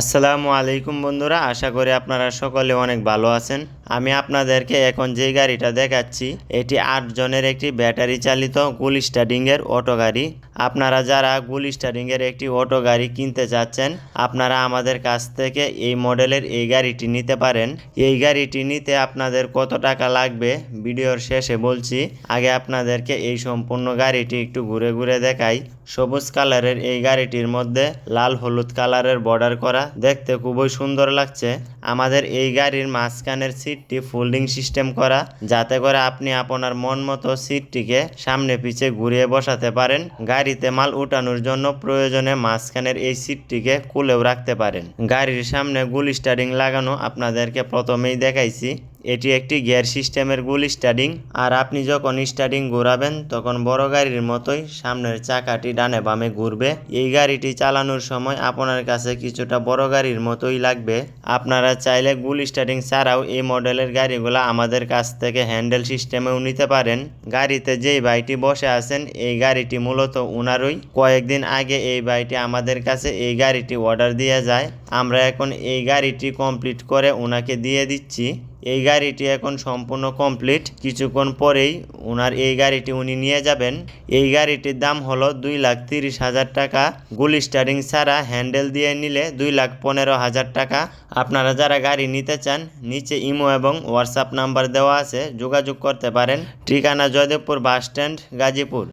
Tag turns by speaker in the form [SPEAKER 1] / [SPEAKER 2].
[SPEAKER 1] আসসালামু আলাইকুম বন্ধুরা আশা করি আপনারা সকলে অনেক ভালো আছেন। আমি আপনাদেরকে এখন যে গাড়িটা দেখাচ্ছি, এটি আট জনের একটি ব্যাটারি চালিত গুল স্টার্টিংয়ের অটো গাড়ি। আপনারা যারা গুল স্টার্টিংয়ের একটি অটো গাড়ি কিনতে চাচ্ছেন আপনারা আমাদের কাছ থেকে এই মডেলের এই গাড়িটি নিতে পারেন। এই গাড়িটি নিতে আপনাদের কত টাকা লাগবে ভিডিওর শেষে বলছি। আগে আপনাদেরকে এই সম্পূর্ণ গাড়িটি একটু ঘুরে ঘুরে দেখাই। সবুজ কালারের এই গাড়িটির মধ্যে লাল হলুদ কালারের বর্ডার করা দেখতে খুবই সুন্দর লাগছে। আমাদের এই গাড়ির মাঝখানের সিটটি ফোল্ডিং সিস্টেম করা, যাতে করে আপনি আপনার মন মতো সিটটিকে সামনে পিছে ঘুরিয়ে বসাতে পারেন। গাড়িতে মাল উঠানোর জন্য প্রয়োজনে মাঝখানের এই সিটটিকে কুলেও রাখতে পারেন। গাড়ির সামনে গুলি স্টারিং লাগানো আপনাদেরকে প্রথমেই দেখাইছি। এটি একটি গিয়ার সিস্টেমের গুল স্টার্টিং আর আপনি যখন স্টার্টিং ঘোরাবেন, তখন বড় গাড়ির মতোই সামনের চাকাটি ডানে বামে ঘুরবে। এই গাড়িটি চালানোর সময় আপনার কাছে কিছুটা বড় গাড়ির মতোই লাগবে। আপনারা চাইলে গুল স্টার্টিং ছাড়াও এই মডেলের গাড়িগুলো আমাদের কাছ থেকে হ্যান্ডেল সিস্টেমেও নিতে পারেন। গাড়িতে যেই বাইটি বসে আছেন, এই গাড়িটি মূলত উনারই। কয়েকদিন আগে এই বাইটি আমাদের কাছে এই গাড়িটি অর্ডার দিয়ে যায়। আমরা এখন এই গাড়িটি কমপ্লিট করে ওনাকে দিয়ে দিচ্ছি। এই গাড়িটি এখন সম্পূর্ণ কমপ্লিট। কিছুক্ষণ পরেই ওনার এই গাড়িটি উনি নিয়ে যাবেন। এই গাড়িটির দাম হলো দুই লাখ তিরিশ হাজার টাকা। গুলি স্টারিং ছাড়া হ্যান্ডেল দিয়ে নিলে দুই লাখ পনেরো হাজার টাকা। আপনারা যারা গাড়ি নিতে চান, নিচে ইমো এবং হোয়াটসঅ্যাপ নাম্বার দেওয়া আছে, যোগাযোগ করতে পারেন। ঠিকানা জয়দেবপুর বাস স্ট্যান্ড, গাজীপুর।